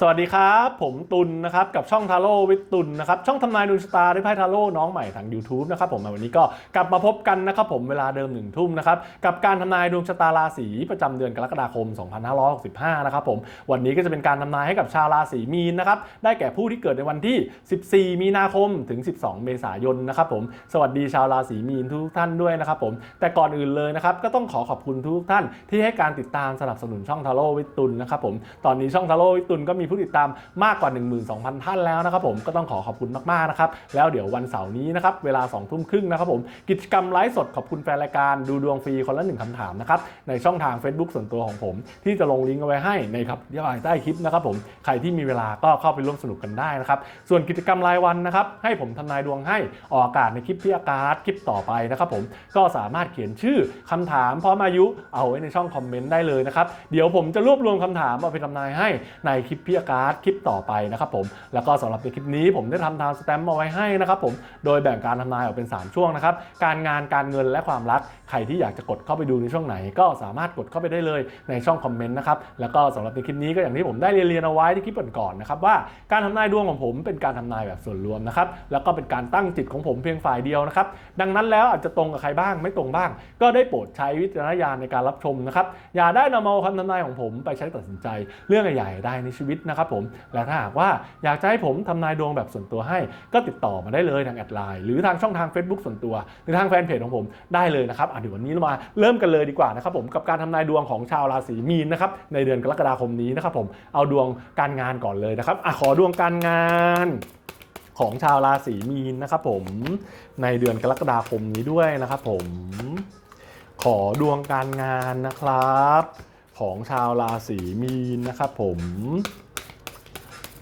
สวัสดีครับ ผมตุลนะครับกับช่องทาโร่วิทตุลนะครับช่องทำนายดวงชะตาด้วยไพ่ทาโร่น้องใหม่ทาง YouTube นะครับผมวันนี้ก็กลับมาพบกันนะครับผมเวลาเดิมหนึ่งทุ่มนะครับกับการทำนายดวงชะตาราศีประจำเดือนกรกฎาคม 2565 นะครับผมวันนี้ก็จะเป็นการทำนายให้กับชาวราศีมีนนะครับได้แก่ผู้ที่เกิดในวันที่ 14 มีนาคมถึง 12 เมษายนนะครับผมสวัสดีชาวราศีมีนทุกท่านด้วยนะครับผมแต่ก่อนอื่นเลยนะครับก็ต้องขอขอบคุณทุกท่านที่ให้การติดตามสนับสนุนช่องทาโร่วิทตุลนะครับผมตอนนี้ช่องทาโร่วิทตุลก็มีีผู้ติดตามมากกว่า 12,000 ท่านแล้วนะครับผมก็ต้องขอขอบคุณมากๆนะครับแล้วเดี๋ยววันเสาร์นี้นะครับเวลา2ทุ่มครึ่งนะครับผมกิจกรรมไลฟ์สดขอบคุณแฟนรายการดูดวงฟรีคนละหนึ่งคำถามนะครับในช่องทาง Facebook ส่วนตัวของผม ที่จะลงลิงก์เอาไว้ให้ในครับที่ใต้คลิปนะครับผมใครที่มีเวลาก็เข้าไปร่วมสนุกกันได้นะครับส่วนกิจกรรมรายวันนะครับให้ผมทนายดวงให้ออกอากาศในคลิปพี่อากาศคลิปต่อไปนะครับผมก็สามารถเขียนชื่อคำถามพร้อมอายุเอาไว้ในช่องคอมเมนต์ได้เลยนะครับเดี๋ยวผมจะรวบรวมคำถามเอาไปทำนายให้ในคลิปพี่อากาศคลิปต่อไปนะครับผมแล้วก็สำหรับในคลิปนี้ผมได้ทำทางสแตมป์เอาไว้ให้นะครับผมโดยแบ่งการทำนายออกเป็น 3 ช่วงนะครับการงานการเงินและความรักใครที่อยากจะกดเข้าไปดูในช่วงไหน ก็สามารถกดเข้าไปได้เลยในช่องคอมเมนต์นะครับแล้วก็สำหรับในคลิปนี้ก็อย่างที่ผมได้เรียนเอาไว้ที่คลิปก่อนๆนะครับว่าการทำนายดวงของผมเป็นการทำนายแบบส่วนรวมนะครับแล้วก็เป็นการตั้งจิตของผมเพียงฝ่ายเดียวนะครับดังนั้นแล้วอาจจะตรงกับใครบ้างไม่ตรงบ้าง ก็ได้โปรดใช้วิจารณญาณในการรับชมนะครับอย่าได้นำเอาคำทำนายของผมไปใช้ตัดสินใจ เรื่องใหญ่ๆได้ในชีวิตนะครับผม และถ้าหากว่าอยากจะให้ผมทำนายดวงแบบส่วนตัวให้ ก็ติดต่อมาได้เลยทางแอดไลน์หรือทางช่องทาง Facebook ส่วนตัว หรือทางแฟนเพจของผมได้เลยนะครับอะเดี๋ยววันนี้เรามาเริ่มกันเลยดีกว่านะครับผมกับการทำนายดวงของชาวราศีมีนนะครับในเดือนกรกฎาคมนี้นะครับผมเอาดวงการงานก่อนเลยนะครับอขอดวงการงานของชาวราศีมีนนะครับผมในเดือนกรกฎาคมนี้ด้วยนะครับผมขอดวงการงานนะครับ ของชาวราศีมีนนะครับผม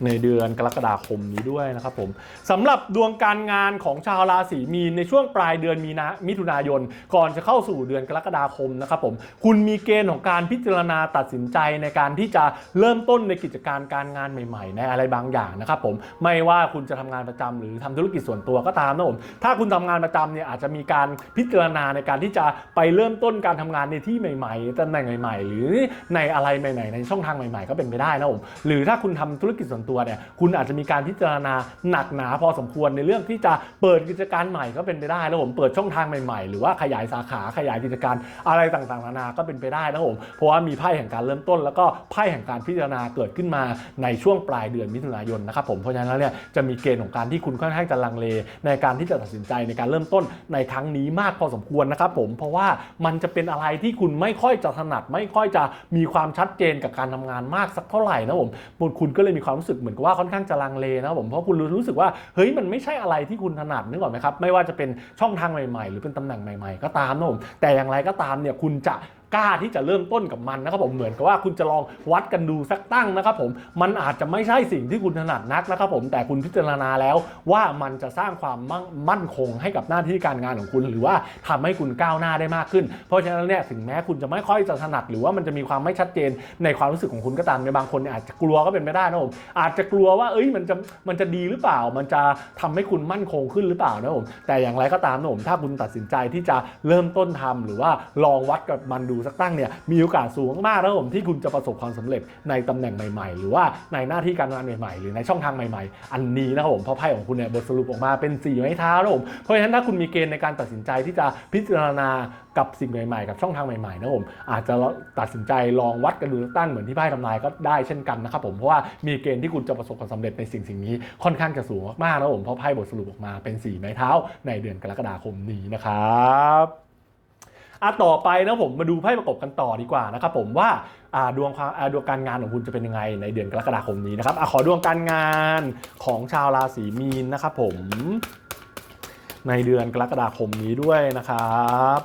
ในเดือนกรกฎาคมนี้ด้วยนะครับผมสำหรับดวงการงานของชาวราศีมีนในช่วงปลายเดือนมีนามิถุนายน ก่อนจะเข้าสู่เดือนกรกฎาคมนะครับผมคุณมีเกณฑ์ของการพิจารณาตัดสินใจในการที่จะเริ่มต้นในกิจการการงานใหม่ๆ ในอะไรบางอย่างนะครับผมไม่ว่าคุณจะทำงานประจำหรือทำธุรกิจส่วนตัวก็ตามนะผมถ้าคุณทำงานประจำเนี่ยอาจจะมีการพิจารณาในการที่จะไปเริ่มต้นการทำงานในที่ใหม่ๆตำแหน่งใหม่ ๆ หรือในอะไรใหม่ๆในช่องทางใหม่ ๆ ก็เป็นไปได้นะผมหรือถ้าคุณทำธุรกิจส่วนตัวเนี่ยคุณอาจจะมีการพิจารณาหนักหนาพอสมควรในเรื่องที่จะเปิดกิจการใหม่ก็เป็นไปได้นะผมเปิดช่องทางใหม่ๆ หรือว่าขยายสาขาขยายกิจการอะไรต่างๆนานาก็เป็นไปได้นะผมเพราะว่ามีไพ่แห่งการเริ่มต้น แล้วก็ไพ่แห่งการพิจารณาเกิดขึ้นมาในช่วงปลายเดือนมิถุนายนนะครับผมเพราะฉะนั้นแล้วเนี่ยจะมีเกณฑ์ของการที่คุณค่อนข้างจะลังเล ในการที่จะตัดสินใจในการเริ่มต้นในครั้งนี้มากพอสมควรนะครับผมเพราะว่ามันจะเป็นอะไรที่คุณไม่ค่อยจะถนัด ไม่ค่อยจะมีความชัดเจนกับการทำงานมากสักเท่าไหร่นะผมคุณก็เลยมีความรู้สึกเหมือนกับว่าค่อนข้างจะลังเลนะผมเพราะคุณรู้สึกว่าเฮ้ยมันไม่ใช่อะไรที่คุณถนัดนึกออกไหมครับไม่ว่าจะเป็นช่องทางใหม่ ๆ หรือเป็นตำแหน่งใหม่ ๆ ก็ตามนะผมแต่อย่างไรก็ตามเนี่ยคุณจะ กล้าที่จะเริ่มต้นกับมันนะครับผมเหมือนกับว่าคุณจะลองวัดกันดูสักตั้งนะครับผมมันอาจจะไม่ใช่สิ่งที่คุณถนัดนักนะครับผมแต่คุณพิจารณาแล้วว่ามันจะสร้างความมั่งมั่นคงให้กับหน้าที่การงานของคุณ หรือว่าทำให้คุณก้าวหน้าได้มากขึ้น เพราะฉะนั้นเนี่ยถึงแม้คุณจะไม่ค่อยจะถนัด หรือว่ามันจะมีความไม่ชัดเจนในความรู้สึกของคุณก็ตามในบางคนเนี่ยอาจจะกลัวก็เป็นไม่ได้นะผมอาจจะกลัวว่าเอ้ยมันจะมันจะดีหรือเปล่า มันจะทำให้คุณมั่นคงขึ้นหรือเปล่านะผมแต่อย่างไรก็ตามนะผมถ้าคุณตัดสินใจที่จะเริ่มต้นทำหรือว่าลองวัดกับมันดูสักตั้งเนี่ยมีโอกาสสูงมากนะผมที่คุณจะประสบความสำเร็จในตำแหน่งใหม่ ๆ หรือว่าในหน้าที่การงานใหม่ๆ หรือในช่องทางใหม่ๆ อันนี้นะครับผมเพราะไพ่ของคุณเนี่ยบทสรุปออกมาเป็น4ไม้เท้านะผมเพราะฉะนั้นถ้าคุณมีเกณฑ์ในการตัดสินใจที่จะพิจารณากับสิ่งใหม่ๆ กับช่องทางใหม่ๆนะผมอาจจะตัดสินใจลองวัดกันดูสักตั้งเหมือนที่ไพ่ทำนายก็ได้เช่นกันนะครับผมเพราะว่ามีเกณฑ์ที่คุณจะประสบความสำเร็จในสิ่งสิ่งนี้ค่อนข้างจะสูงมากๆนะผมเพราะไพ่บทสรุปออกมาเป็น4ไม้เท้าในเดือนกรกฎาคมนี้นะครับ อะต่อไปนะผมมาดูไพ่ประกบกันต่อดีกว่านะครับผมว่าดวงความดวงการงานของคุณจะเป็นยังไงในเดือนกรกฎาคมนี้นะครับอขอดวงการงานของชาวราศีมีนนะครับผมในเดือนกรกฎาคมนี้ด้วยนะครับ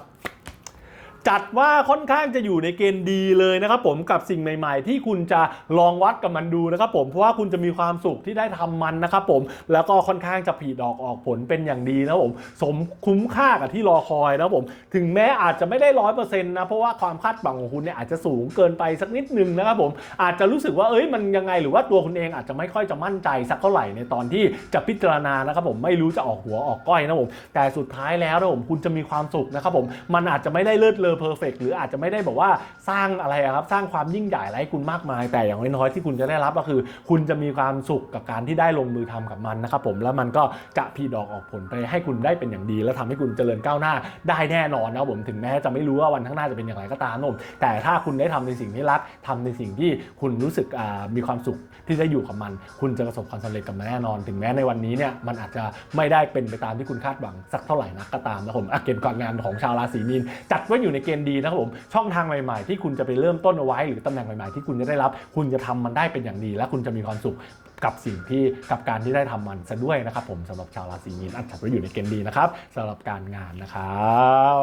จัดว่าค่อนข้างจะอยู่ในเกณฑ์ดีเลยนะครับผมกับสิ่งใหม่ ๆ ที่คุณจะลองวัดกับมันดูนะครับผมเพราะว่าคุณจะมีความสุขที่ได้ทำมันนะครับผมแล้วก็ค่อนข้างจะผีดอกออกผลเป็นอย่างดีนะครับผมสมคุ้มค่ากับที่รอคอยนะครับผมถึงแม้อาจจะไม่ได้ร้อยเปอร์เซ็นต์นะเพราะว่าความคาดหวังของคุณเนี่ยอาจจะสูงเกินไปสักนิดนึงนะครับผมอาจจะรู้สึกว่าเอ้ยมันยังไงหรือว่าตัวคุณเองอาจจะไม่ค่อยจะมั่นใจสักเท่าไหร่ในตอนที่จะพิจารณานะครับผมไม่รู้จะออกหัวออกก้อยนะผมแต่สุดท้ายแล้วนะผมคุณจะมีความสุขนะครับผมมันอาจจะไม่ได้เลิศเลอเพอร์เฟกหรืออาจจะไม่ได้แบบว่าสร้างอะไรครับสร้างความยิ่งใหญ่อะไรให้คุณมากมาย แต่อย่างน้อยๆที่คุณจะได้รับก็คือ คุณจะมีความสุขกับการที่ได้ลงมือทำกับมันนะครับผมแล้วมันก็จะพีดอกออกผลไปให้คุณได้เป็นอย่างดี แล้วทำให้คุณเจริญก้าวหน้าได้แน่นอนนะครับผมถึงแม้จะไม่รู้ว่าวันข้างหน้าจะเป็นอย่างไรก็ตามนะผมแต่ถ้าคุณได้ทำในสิ่งที่รักทำในสิ่งที่คุณรู้สึกมีความสุขที่จะอยู่กับมัน คุณจะประสบความสำเร็จกับมันแน่นอน ถึงแม้ในวันนี้เนี่ยมันอาจจะไม่ได้เป็นไปตามที่คุณคาดหวังสักเท่าไหร่นักก็ตามนะผมเกณฑ์การงานของชาวราศีมีนจัดไว้อยู่ในเกณฑ์ดีนะครับผมช่องทางใหม่ๆ ที่คุณจะไปเริ่มต้นเอาไว้ หรือตำแหน่งใหม่ๆที่คุณจะได้รับ คุณจะทำมันได้เป็นอย่างดี และคุณจะมีความสุขกับสิ่งที่กับการที่ได้ทำมันซะด้วยนะครับผมสำหรับชาวราศีมีนอันจัดไว้อยู่ในเกณฑ์ดีนะครับสำหรับการงานนะครั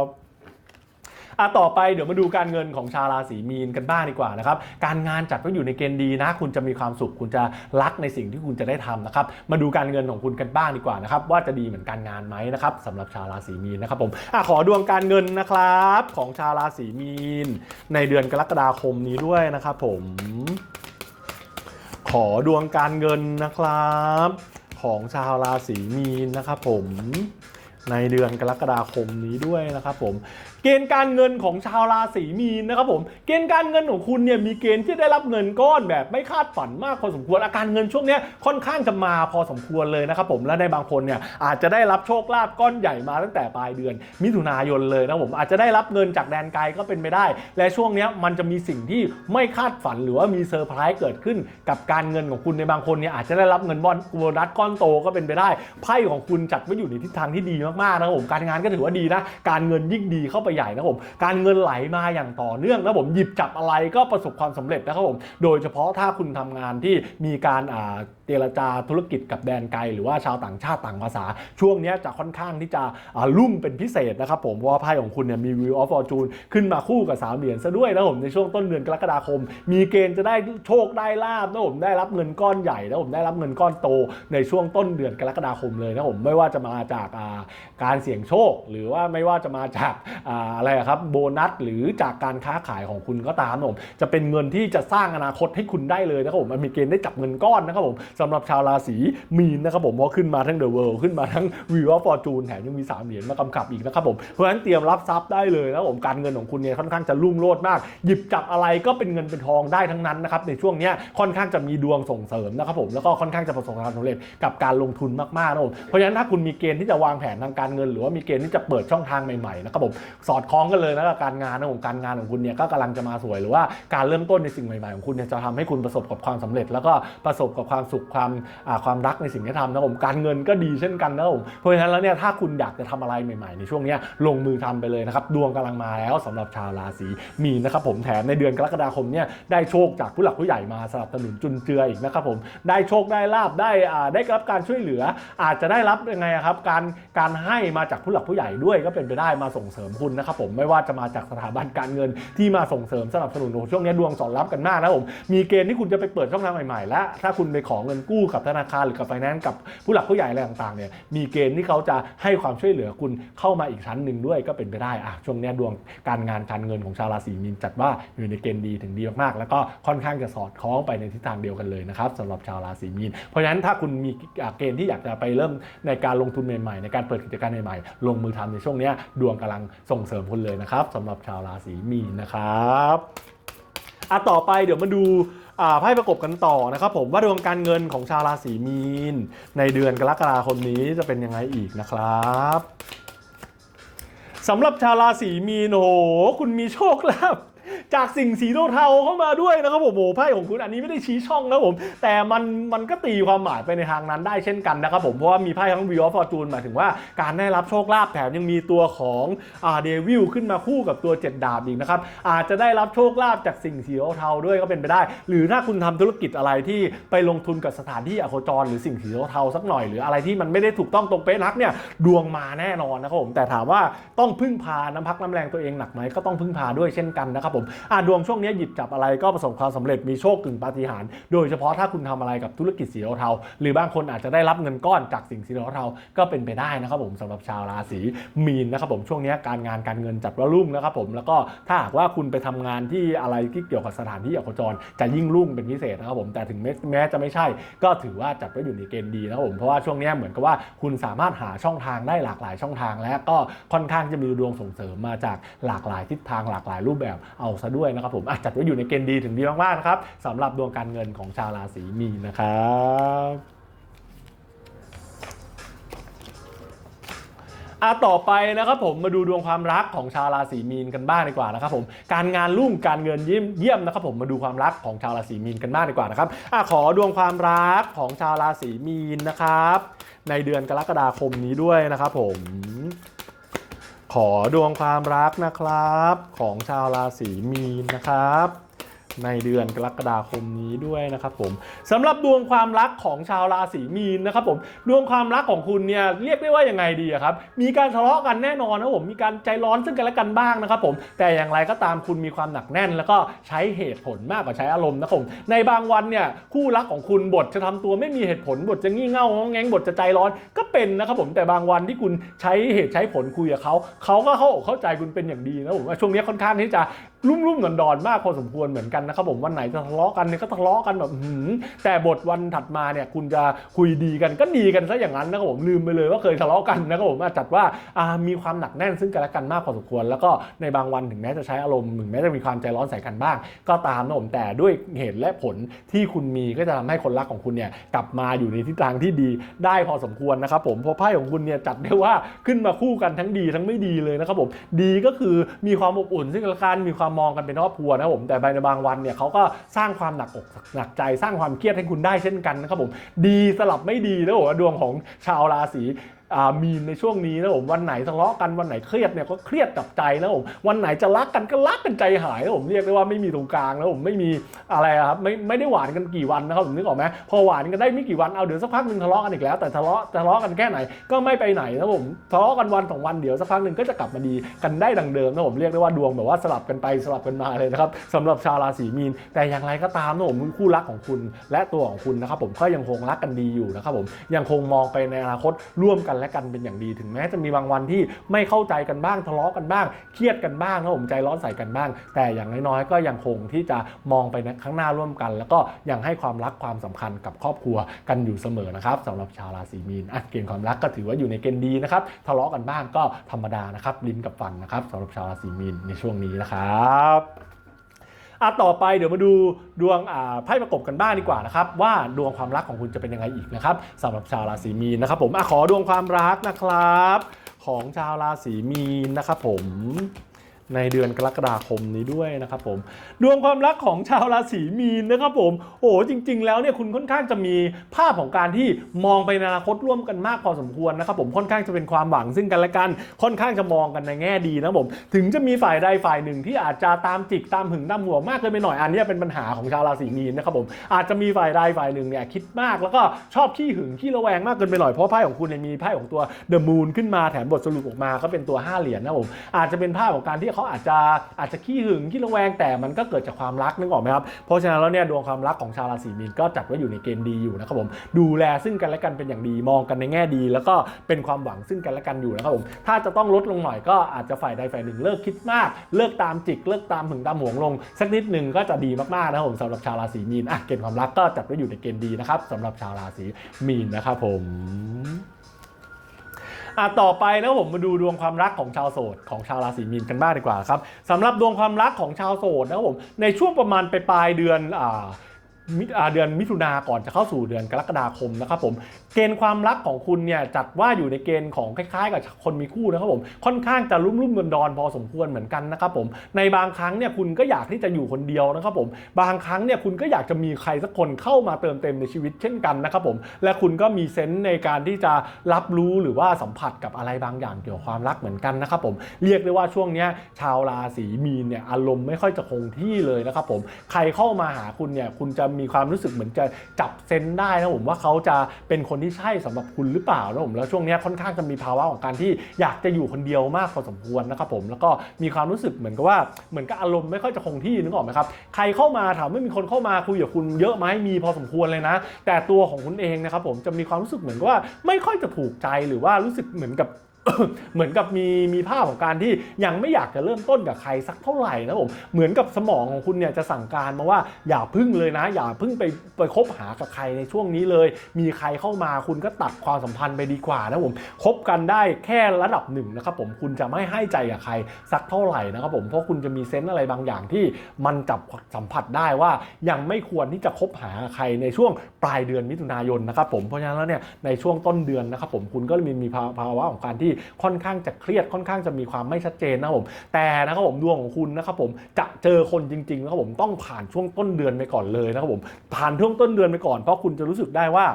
บ อะต่อไปเดี๋ยวมาดูการเงินของชาวราศีมีนกันบ้างดีกว่านะครับ การงานจัดไว้อยู่ในเกณฑ์ดีนะ คุณจะมีความสุขคุณจะรักในสิ่งที่คุณจะได้ทำนะครับ มาดูการเงินของคุณกันบ้างดีกว่านะครับ ว่าจะดีเหมือนการงานไหมนะครับสำหรับชาวราศีมีนนะครับผมอะขอดวงการเงินนะครับ ของชาวราศีมีน ในเดือนกรกฎาคมนี้ด้วยนะครับผม ขอดวงการเงินนะครับ ของชาวราศีมีนนะครับผมในเดือนกรกฎาคมนี้ด้วยนะครับผม เกณฑ์การเงินของชาวราศีมีนนะครับผม เกณฑ์การเงินของคุณเนี่ยมีเกณฑ์ที่ได้รับเงินก้อนแบบไม่คาดฝันมากพอสมควรอาการเงินช่วงนี้ค่อนข้างจะมาพอสมควรเลยนะครับผมและในบางคนเนี่ยอาจจะได้รับโชคลาภก้อนใหญ่มาตั้งแต่ปลายเดือน มิถุนายนเลยนะผมอาจจะได้รับเงินจากแดนไกลก็เป็นไปได้ และช่วงนี้มันจะมีสิ่งที่ไม่คาดฝันหรือว่ามีเซอร์ไพรส์เกิดขึ้นกับการเงินของคุณในบางคนเนี่ยอาจจะได้รับเงินบอนโบนัสก้อนโตก็เป็นไปได้ไพ่ของคุณจัดไว้อยู่ในทิศทางที่ดีมากๆนะครับผมการงานก็ถือว่าดีนะ การเงินยิ่งดีเข้าไปใหญ่นะครับผมการเงินไหลมาอย่างต่อเนื่องนะผมหยิบจับอะไรก็ประสบความสำเร็จนะครับผมโดยเฉพาะถ้าคุณทำงานที่มีการอ่าเจรจาธุรกิจกับแดนไกล หรือว่าชาวต่างชาติต่างภาษา ช่วงนี้จะค่อนข้างที่จะอ่ารุ่งเป็นพิเศษนะครับผมเพราะว่าไพ่ของคุณเนี่ยมี Wheel of Fortune ขึ้นมาคู่กับสามเหรียญซะด้วยนะครับผมในช่วงต้นเดือนกรกฎาคม มีเกณฑ์จะได้โชคได้ลาบนะผมได้รับเงินก้อนใหญ่นะผมได้รับเงินก้อนโต ในช่วงต้นเดือนกรกฎาคมเลยนะผมไม่ว่าจะมาจากอ่าการเสี่ยงโชค หรือว่าไม่ว่าจะมาจากอะไรครับโบนัสหรือจากการค้าขายของคุณก็ตามนะผมจะเป็นเงินที่จะสร้างอนาคตให้คุณได้เลยนะครับผมมันมีเกณฑ์ได้จับเงินก้อนนะครับผมสำหรับชาวราศีมีนนะครับผมเพราะขึ้นมาทั้งเดอะเวิลด์ขึ้นมาทั้งวิวอฟอร์จูนแถมยังมีสามเหรียญมากำกับอีกนะครับผมเพราะฉะนั้นเตรียมรับทรัพย์ได้เลยนะครับผมการเงินของคุณเนี่ยค่อนข้างจะรุ่งโรจน์มาก หยิบจับอะไรก็เป็นเงินเป็นทองได้ทั้งนั้นนะครับในช่วงเนี้ยค่อนข้างจะมีดวงส่งเสริมนะครับผมแล้วก็ค่อนข้างจะประสบความสำเร็จกับการลงทุนมากๆนะครับผมเพราะฉะนั้นถ้าคุณมีเกณฑ์ที่จะวางแผนทางการเงิน หรือว่ามีเกณฑ์ที่จะเปิดช่องทางใหม่ๆนะครับผมสอดคล้องกันเลยนะกับการงานนะผมการงานของคุณเนี่ยก็กำลังจะมาสวยหรือว่าการเริ่มต้นในสิ่งใหม่ๆของคุณเนี่ยจะทำให้คุณประสบกับความสำเร็จ แล้วก็ประสบกับความสุขความความรักในสิ่งที่ทำนะผมการเงินก็ดีเช่นกันนะผมเพราะฉะนั้นแล้วเนี่ยถ้าคุณอยากจะทำอะไรใหม่ๆ ในช่วงนี้ลงมือทำไปเลยนะครับดวงกำลังมาแล้วสำหรับชาวราศีมีนนะครับผมแถมในเดือนกรกฎาคมเนี่ยได้โชคจากผู้หลักผู้ใหญ่มาสนับสนุนจุนเจืออีกนะครับผมได้โชคได้ลาบได้ได้รับการช่วยเหลือ อาจจะได้รับยังไงครับการการให้มาจากผู้หลักผู้ใหญ่ด้วยก็เป็นไปได้มาส่งเสริมคุณนะครับผมไม่ว่าจะมาจากสถาบันการเงินที่มาส่งเสริมสนับสนุนโอ้ช่วงนี้ดวงสอนรับกันมากนะผมมีเกณฑ์ที่คุณจะไปเปิดช่องทางใหม่ๆและถ้าคุณไปขอเงินกู้กับธนาคารหรือกับไฟแนนซ์กับผู้หลักผู้ใหญ่อะไรต่างๆเนี่ยมีเกณฑ์ที่เขาจะให้ความช่วยเหลือคุณเข้ามาอีกชั้นหนึ่งด้วยก็เป็นไปได้อะช่วงนี้ดวงการงานการเงินของชาวราศีมีนจัดว่าอยู่ในเกณฑ์ดีถึงดีมากๆ แล้วก็ค่อนข้างจะสอดคล้องไปในทิศทางเดียวกันเลยนะครับสำหรับชาวราศีมีน เพราะฉะนั้นถ้าคุณมีเกณฑ์ที่อยากจะไปเริ่มในการลงทุนใหม่ๆ ในการเปิดกิจการใหม่ๆ ลงมือทำในช่วงนี้ดวงกำลังส่งเสริมคุณเลยนะครับสำหรับชาวราศีมีนนะครับอะต่อไปเดี๋ยวมาดูไพ่ประกบกันต่อนะครับผมว่าดวงการเงินของชาวราศีมีน ในเดือนกรกฎาคมนี้จะเป็นยังไงอีกนะครับสำหรับชาวราศีมีนโอ้โหคุณมีโชคลาภ จากสิ่งสีเทาเข้ามาด้วยนะครับผมโอ้ไพ่ของคุณอันนี้ไม่ได้ชี้ช่องนะผม แต่มันมันก็ตีความหมายไปในทางนั้นได้เช่นกันนะครับผมเพราะว่ามีไพ่ทั้ง Wheel of Fortune หมายถึงว่าการได้รับโชคลาภแถมยังมีตัวของอ่าเดวิลขึ้นมาคู่กับตัว7ดาบอีกนะครับอาจจะได้รับโชคลาภจากสิ่งสีเทาด้วยก็เป็นไปได้ หรือถ้าคุณทำธุรกิจอะไรที่ไปลงทุนกับสถานที่อโคจร หรือสิ่งสีเทาสักหน่อยหรืออะไรที่มันไม่ได้ถูกต้องตรงเป๊ะนักเนี่ยดวงมาแน่นอนนะครับผมแต่ถามว่าต้องพึ่งพาน้ำพักน้ำแรงตัวเองหนักไหมก็ต้องพึ่งพาด้วยเช่นกันนะครับผมอะดวงช่วงนี้หยิบจับอะไรก็ประสบความสำเร็จมีโชคกึ่งปาฏิหาริย์โดยเฉพาะถ้าคุณทำอะไรกับธุรกิจสีเทาหรือบางคนอาจจะได้รับเงินก้อนจากสิ่งสีเทาก็เป็นไปได้นะครับผมสำหรับชาวราศีมีนนะครับผมช่วงนี้การงานการเงินจัดว่ารุ่งนะครับผมแล้วก็ถ้าหากว่าคุณไปทำงานที่อะไรที่เกี่ยวกับสถานที่อโคจร จะยิ่งรุ่งเป็นพิเศษนะครับผมแต่ถึงแม้แม้จะไม่ใช่ ก็ถือว่าจัดไว้อยู่ในเกณฑ์ดีนะครับผมเพราะว่าช่วงนี้เหมือนกับว่าคุณสามารถหาช่องทางได้หลากหลายช่องทาง และก็ค่อนข้างจะมีดวงส่งเสริมมาจากหลากหลายทิศทางหลากหลายรูปแบบเอาซะด้วยนะครับผมจัดไว้อยู่ในเกณฑ์ดีถึงดีมากๆนะครับสำหรับดวงการเงินของชาวราศีมีนนะครับอะต่อไปนะครับผมมาดูดวงความรักของชาวราศีมีนกันบ้างดีกว่านะครับผมการงานรุ่งการเงินเยี่ยมเยี่ยมนะครับผมมาดูความรักของชาวราศีมีนกันบ้างดีกว่านะครับอขอดวงความรักของชาวราศีมีนนะครับ ในเดือนกรกฎาคมนี้ด้วยนะครับผม ขอดวงความรักนะครับ ของชาวราศีมีนนะครับ ในเดือนกรกฎาคมนี้ด้วยนะครับผมสำหรับดวงความรักของชาวราศีมีนนะครับผมดวงความรักของคุณเนี่ยเรียกได้ว่ายังไงดีครับมีการทะเลาะกันแน่นอนนะผมมีการใจร้อนซึ่งกันและกันบ้างนะครับผมแต่อย่างไรก็ตามคุณมีความหนักแน่น แล้วก็ใช้เหตุผลมากกว่าใช้อารมณ์นะครับผมในบางวันเนี่ยคู่รักของคุณบทจะทำตัวไม่มีเหตุผลบทจะงี่เง่างอแงงบทจะใจร้อนก็เป็นนะครับผมแต่บางวันที่คุณใช้เหตุใช้ผลคุยกับเขาเขาก็เข้าอกเข้าใจคุณเป็นอย่างดีนะผมว่าช่วงนี้ค่อนข้างที่จะ รุ่มรุ่มดอนดอนๆมากพอสมควรเหมือนกันนะครับผมวันไหนจะทะเลาะกันเนี่ยก็ทะเลาะกันแบบหืแต่บทวันถัดมาเนี่ยคุณจะคุยดีกันก็ดีกันซะอย่างนั้นนะครับผมลืมไปเลยว่าเคยทะเลาะกันนะครับผมจัดว่าามีความหนักแน่นซึ่งกันและกันมากพอสมควร แล้วก็ในบางวันถึงแม้จะใช้อารมณ์ถึงแม้จะมีความใจร้อนใส่กันบ้าง ก็ตามนะผมแต่ด้วยเหตุและผลที่คุณมีก็จะทำให้คนรักของคุณเนี่ยกลับมาอยู่ในทิศทางที่ดีได้พอสมควรนะครับผมเพราะไพ่ของคุณเนี่ยจัดได้ว่าขึ้นมาคู่กันทั้งดีทั้งไม่ดีเลยนะครับผมดีก็คือมีความอบอุ่นซึ่งกันและกันมีความมองกันเป็นครอบครัวนะครับผมแต่ในบางวันเนี่ยเขาก็สร้างความหนักอกหนักใจสร้างความเครียดให้คุณได้เช่นกันนะครับผมดีสลับไม่ดีนะผมว่าดวงของชาวราศี มีนในช่วงนี้นะผมวันไหนทะเลาะกันวันไหนเครียดเนี่ยก็เครียดกับใจนะผมวันไหนจะรักกันก็รักกันใจหายนะผมเรียกได้ว่าไม่มีตรงกลางนะผมไม่มีอะไรครับไม่ไม่ได้หวานกันกี่วันนะครับผมนึกออกไหมพอหวานกันได้ไม่กี่วันเอาเดี๋ยวสักพักหนึ่งทะเลาะกันอีกแล้วแต่ทะเลาะทะเลาะกันแค่ไหนก็ไม่ไปไหนนะผมทะเลาะกันวันสองวันเดี๋ยวสักพักหนึ่งก็จะกลับมาดีกันได้ดังเดิมนะผมเรียกได้ว่าดวงแบบว่าสลับกันไปสลับกันมาเลยนะครับสำหรับชาวราศีมีน แต่อย่างไรก็ตามนะผมคู่รักของคุณ และตัวของคุณนะครับผมก็ยังคงรักกันดีอยู่นะครับผมยังคงมองไปในอนาคตร่วมกันและกันเป็นอย่างดีถึงแม้จะมีบางวันที่ไม่เข้าใจกันบ้างทะเลาะกันบ้าง เครียดกันบ้างนะผมใจร้อนใส่กันบ้าง แต่อย่างน้อยๆก็ยังคงที่จะมองไปในข้างหน้าร่วมกัน แล้วก็ยังให้ความรักความสำคัญกับครอบครัวกันอยู่เสมอนะครับสำหรับชาวราศีมีนอะเกณฑ์ความรักก็ถือว่าอยู่ในเกณฑ์ดีนะครับทะเลาะกันบ้างก็ธรรมดานะครับลิ้นกับฟันนะครับสำหรับชาวราศีมีนในช่วงนี้นะครับ อะต่อไปเดี๋ยวมาดูดวงอ่าไพ่ประกบกันบ้างดีกว่านะครับว่าดวงความรักของคุณจะเป็นยังไงอีกนะครับสำหรับชาวราศีมีนนะครับผมอะขอดวงความรักนะครับ ของชาวราศีมีนนะครับผม ในเดือนกรกฎาคมนี้ด้วยนะครับผมดวงความรักของชาวราศีมีนนะครับผมโอ้โหจริง ๆ แล้วเนี่ยคุณค่อนข้างจะมีภาพของการที่มองไปในอนาคตร่วมกันมากพอสมควรนะครับผมค่อนข้างจะเป็นความหวังซึ่งกันและกัน ค่อนข้างจะมองกันในแง่ดีนะผมถึงจะมีฝ่ายใดฝ่ายหนึ่งที่อาจจะตามจิกตามหึงตามหัวมากเกินไปหน่อยอันนี้เป็นปัญหาของชาวราศีมีนนะครับผมอาจจะมีฝ่ายใดฝ่ายหนึ่งเนี่ยคิดมากแล้วก็ชอบขี้หึงขี้ระแวงมากเกินไปหน่อยเพราะไพ่ของคุณเนี่ยมีไพ่ของตัว The Moon ขึ้นมาแถมบทสรุปออกมาก็เป็นตัว5เหรียญนะผมอาจจะเป็นภาพของการที่เขาอาจจะอาจจะขี้หึงขี้ระแวงแต่มันก็เกิดจากความรักนึกออกไหมครับเพราะฉะนั้นแล้วเนี่ยดวงความรักของชาวราศีมีนก็จัดไว้อยู่ในเกณฑ์ดีอยู่นะครับผมดูแลซึ่งกันและกันเป็นอย่างดีมองกันในแง่ดี แล้วก็เป็นความหวังซึ่งกันและกันอยู่นะครับผมถ้าจะต้องลดลงหน่อยก็อาจจะฝ่ายใดฝ่ายหนึ่งเลิกคิดมาก เลิกตามจิกเลิกตามหึงตามหวงลง สักนิดหนึ่งก็จะดีมากๆนะครับผมสำหรับชาวราศีมีนอะเกณฑ์ความรักก็จัดไว้อยู่ในเกณฑ์ดีนะครับสำหรับชาวราศีมีนนะครับผม อะต่อไปนะผมมาดูดวงความรักของชาวโสดของชาวราศีมีนกันบ้างดีกว่าครับสำหรับดวงความรักของชาวโสดนะครับผมในช่วงประมาณปลายเดือนอ่า มิเดือนมิถุนาก่อนจะเข้าสู่เดือนกรกฎาคมนะครับผมเกณฑ์ความรักของคุณเนี่ยจัดว่าอยู่ในเกณฑ์ของคล้ายๆ กับคนมีคู่นะครับผมค่อนข้างจะรุ่มรุ่มๆดอนพอสมควรเหมือนกันนะครับผมในบางครั้งเนี่ยคุณก็อยากที่จะอยู่คนเดียวนะครับผมบางครั้งเนี่ยคุณก็อยากจะมีใครสักคนเข้ามาเติมเต็มในชีวิตเช่นกันนะครับผมและคุณก็มีเซนส์ในการที่จะรับรู้หรือว่าสัมผัสกับอะไรบางอย่างเกี่ยวกับความรักเหมือนกันนะครับผมเรียกได้ว่าช่วงนี้ชาวราศีมีนเนี่ยอารมณ์ไม่ค่อยจะคงที่เลยนะครับผมใครเข้ามาหาคุณเนี่ยคุณจะมีความรู้สึกเหมือนจะจับเซนได้นะผมว่าเขาจะเป็นคนที่ใช่สำหรับคุณหรือเปล่านะผมแล้วช่วงนี้ค่อนข้างจะมีภาวะของการที่อยากจะอยู่คนเดียวมากพอสมควรนะครับผมแล้วก็มีความรู้สึกเหมือนกับว่าเหมือนกับอารมณ์ไม่ค่อยจะคงที่นึกออกไหมครับใครเข้ามาถามว่ามีคนเข้ามาคุยกับคุณเยอะไหมมีพอสมควรเลยนะ แต่ตัวของคุณเองนะครับผมจะมีความรู้สึกเหมือนกับว่าไม่ค่อยจะถูกใจหรือว่ารู้สึกเหมือนกับ เหมือนกับมีมีภาพของการที่ยังไม่อยากจะเริ่มต้นกับใครสักเท่าไหร่นะผมเหมือนกับสมองของคุณเนี่ยจะสั่งการมาว่าอย่าพึ่งเลยนะ อย่าพึ่งไปไปคบหากับใครในช่วงนี้เลย มีใครเข้ามาคุณก็ตัดความสัมพันธ์ไปดีกว่านะผมคบกันได้แค่ระดับหนึ่งนะครับผมคุณจะไม่ให้ใจกับใครสักเท่าไหร่นะครับผมเพราะคุณจะมีเซนส์อะไรบางอย่างที่มันจับสัมผัสได้ว่ายังไม่ควรที่จะคบหาใครในช่วงปลายเดือนมิถุนายนนะครับผมเพราะฉะนั้นแล้วเนี่ยในช่วงต้นเดือนนะครับผมคุณก็มีมีภาภาวะของการที่ค่อนข้างจะเครียดค่อนข้างจะมีความไม่ชัดเจนนะครับผม แต่นะครับผมดวงของคุณนะครับผมจะเจอคนจริงๆนะครับผมต้องผ่านช่วงต้นเดือนไปก่อนเลยนะครับผมผ่านช่วงต้นเดือนไปก่อนเพราะคุณจะรู้สึกได้ว่า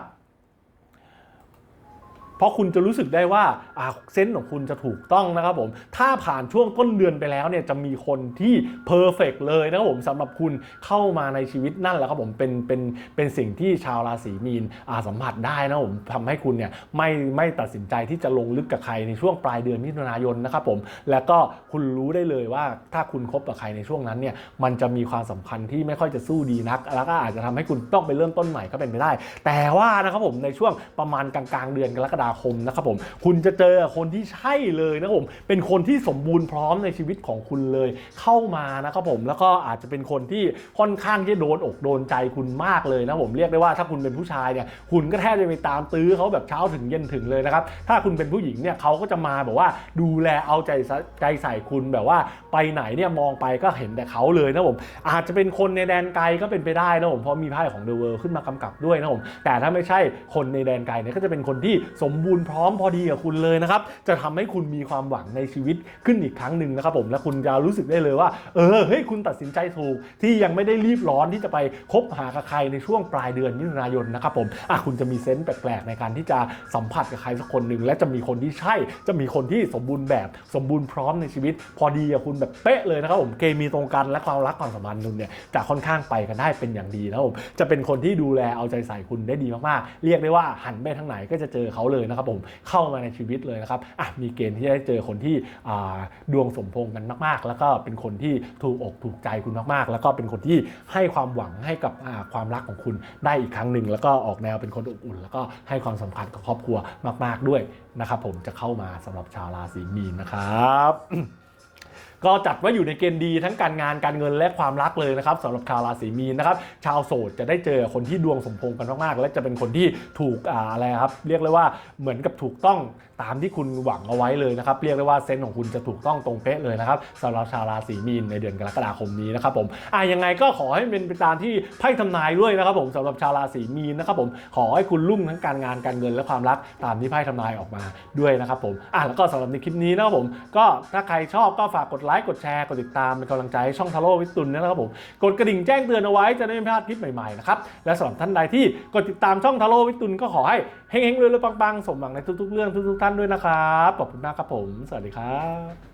เพราะคุณจะรู้สึกได้ว่าอ่าเซนส์ของคุณจะถูกต้องนะครับผม ถ้าผ่านช่วงต้นเดือนไปแล้วเนี่ยจะมีคนที่เพอร์เฟกเลยนะครับผมสำหรับคุณเข้ามาในชีวิตนั่นแหละครับผมเป็นเป็นเป็นสิ่งที่ชาวราศีมีนอ่าสัมผัสได้นะครับผมทำให้คุณเนี่ยไม่ไม่ตัดสินใจที่จะลงลึกกับใครในช่วงปลายเดือนมิถุนายนนะครับผมแล้วก็คุณรู้ได้เลยว่าถ้าคุณคบกับใครในช่วงนั้นเนี่ยมันจะมีความสัมพันธ์ที่ไม่ค่อยจะสู้ดีนัก แล้วก็อาจจะทำให้คุณต้องไปเริ่มต้นใหม่ก็เป็นไปได้ แต่ว่านะครับผมในช่วงประมาณกลางๆเดือนกรกฎาคมนะครับผม คุณจะเจอคนที่ใช่เลยนะครับผม เป็นคนที่สมบูรณ์พร้อมในชีวิตของคุณเลยเข้ามานะครับผม แล้วก็อาจจะเป็นคนที่ค่อนข้างที่โดนอกโดนใจคุณมากเลยนะผมเรียกได้ว่าถ้าคุณเป็นผู้ชายเนี่ยคุณก็แทบจะไปตามตื้อเขาแบบเช้าถึงเย็นถึงเลยนะครับ ถ้าคุณเป็นผู้หญิงเนี่ยเขาก็จะมาแบบว่าดูแลเอาใจใส่ใจใส่คุณแบบว่าไปไหนเนี่ยมองไปก็เห็นแต่เขาเลยนะผม อาจจะเป็นคนในแดนไกลก็เป็นไปได้นะผมเพราะมีไพ่ของเดอะเวิร์ขึ้นมากำกับด้วยนะผมแต่ถ้าไม่ใช่คนในแดนไกลเนี่ยก็จะเป็นคนที่สมบูรณ์พร้อมพอดีกับคุณเลยนะครับ จะทำให้คุณมีความหวังในชีวิตขึ้นอีกครั้งหนึ่งนะครับผมและคุณจะรู้สึกได้เลยว่า เออเฮ้ยคุณตัดสินใจถูกที่ยังไม่ได้รีบร้อนที่จะไปคบหากับใครในช่วงปลายเดือนมิถุนายนนะครับผมอะคุณจะมีเซนส์แปลกๆ ในการที่จะสัมผัสกับใครสักคนหนึ่งและจะมีคนที่ใช่ จะมีคนที่สมบูรณ์แบบสมบูรณ์พร้อมในชีวิต พอดีกับคุณแบบเป๊ะเลยนะครับผมเคมีตรงกันและความรักความสัมพันธ์คุณเนี่ยจะค่อนข้างไปกันได้เป็นอย่างดีนะครับผมจะเป็นคนที่ดูแลเอาใจใส่คุณได้ดีมากๆ เรียกได้ว่าหันไปทางไหนก็จะเจอเขาเลยนะครับผมเข้ามาในชีวิตเลยนะครับอะมีเกณฑ์ที่จะได้เจอคนที่ดวงสมพงกันมาก ๆ แล้วก็เป็นคนที่ถูกอกถูกใจคุณมากๆ แล้วก็เป็นคนที่ให้ความหวังให้กับความรักของคุณได้อีกครั้งหนึ่งแล้วก็ออกแนวเป็นคนอบอุ่น แล้วก็ให้ความสำคัญกับครอบครัวมาก ๆด้วยนะครับผมจะเข้ามาสำหรับชาวราศีมีนนะครับ ก็จัดว่าอยู่ในเกณฑ์ดีทั้งการงานการเงินและความรักเลยนะครับสำหรับชาวราศีมีนนะครับชาวโสดจะได้เจอคนที่ดวงสมพงกันมากๆ และจะเป็นคนที่ถูกอะไรครับเรียกเลยว่าเหมือนกับถูกต้องตามที่คุณหวังเอาไว้เลยนะครับเรียกได้ว่าเซนส์ของคุณจะถูกต้องตรงเป๊ะเลยนะครับสำหรับชาวราศีมีนในเดือนกรกฎาคมนี้นะครับผมอะยังไงก็ขอให้เป็นไปตามที่ไพ่ทำนายด้วยนะครับ ผมสำหรับชาวราศีมีนนะครับผมขอให้คุณรุ่งทั้งการงานการเงินและความรักตามที่ไพ่ทำนายออกมาด้วยนะครับผมอะแล้วก็สำหรับในคลิปนี้นะครับผมก็ถ้าใครชอบก็ฝากกดไลค์กดแชร์กดติดตามเป็นกำลังใจให้ช่องทาโร่วิตุนนะครับผมกดกระดิ่งแจ้งเตือนเอาไว้จะได้ไม่พลาดคลิปใหม่ๆนะครับและสำหรับท่านใดที่กดติดตามช่องทาโร่วิตุนก็ขอให้เฮงๆรวยๆปังๆสมหวังในทุกๆเรื่องทุกๆท่านด้วยนะครับขอบคุณมากครับผม สวัสดีครับ